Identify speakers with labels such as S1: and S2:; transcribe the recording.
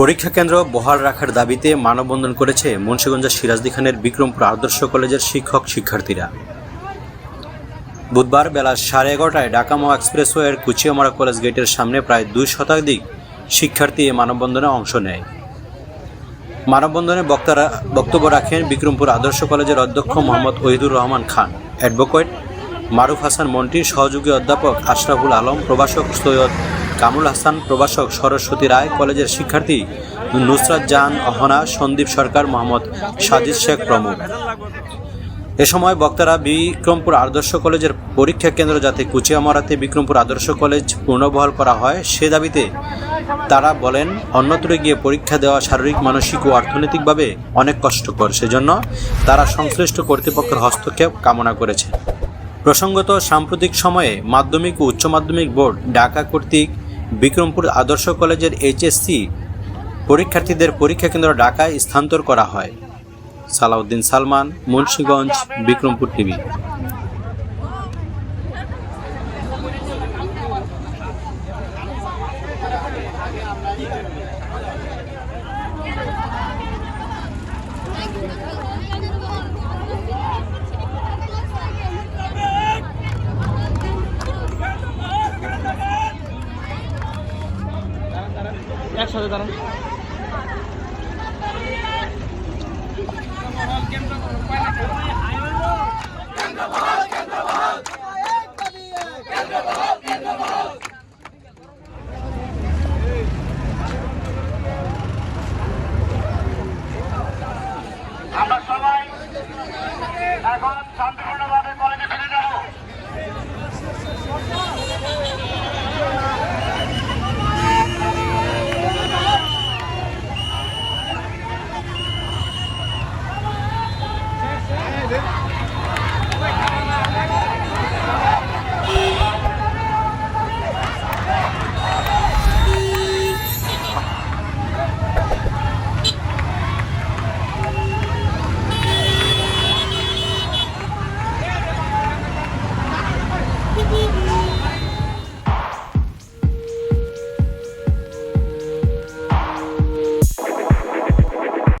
S1: পরীক্ষা কেন্দ্র বহাল রাখার দাবিতে মানববন্ধন করেছে মুন্সিগঞ্জের সিরাজদি খানের বিক্রমপুর আদর্শ কলেজের শিক্ষক শিক্ষার্থীরা। বুধবার বেলা সাড়ে এগারোটায় ডাকামো এক্সপ্রেসওয়ের কুচিয়ামারা কলেজ গেটের সামনে প্রায় দুই শতাধিক শিক্ষার্থী এ মানববন্ধনে অংশ নেয়। মানববন্ধনে বক্তারা বক্তব্য রাখেন বিক্রমপুর আদর্শ কলেজের অধ্যক্ষ মোহাম্মদ ওহিদুর রহমান খান, অ্যাডভোকেট মারুফ হাসান মন্টি সহযোগী অধ্যাপক আশরাফুল আলম, প্রভাষক সৈয়দ কামরুল হাসান প্রভাষক সরস্বতী রায় কলেজের শিক্ষার্থী নুসরাত জাহান অহনা, সন্দীপ সরকার, মোহাম্মদ সাজিদ শেখ প্রমুখ। এ সময় বক্তারা বিক্রমপুর আদর্শ কলেজের পরীক্ষা কেন্দ্র যাতে কুচিয়ামারাতে বিক্রমপুর আদর্শ কলেজ পুনর্বহাল করা হয়, সে দাবিতে তারা বলেন, অন্যত্র গিয়ে পরীক্ষা দেওয়া শারীরিক, মানসিক ও অর্থনৈতিকভাবে অনেক কষ্টকর। সেজন্য তারা সংশ্লিষ্ট কর্তৃপক্ষের হস্তক্ষেপ কামনা করেছে। প্রসঙ্গত, সাম্প্রতিক সময়ে মাধ্যমিক ও উচ্চ মাধ্যমিক বোর্ড ঢাকা কর্তৃক বিক্রমপুর আদর্শ কলেজের এইচএসসি পরীক্ষার্থীদের পরীক্ষা কেন্দ্র ঢাকায় স্থানান্তর করা হয়। সালাউদ্দিন সালমান, মুন্সীগঞ্জ, বিক্রমপুর টিভি।
S2: একসাথে দাঁড়ান
S3: আমরা সবাই এখন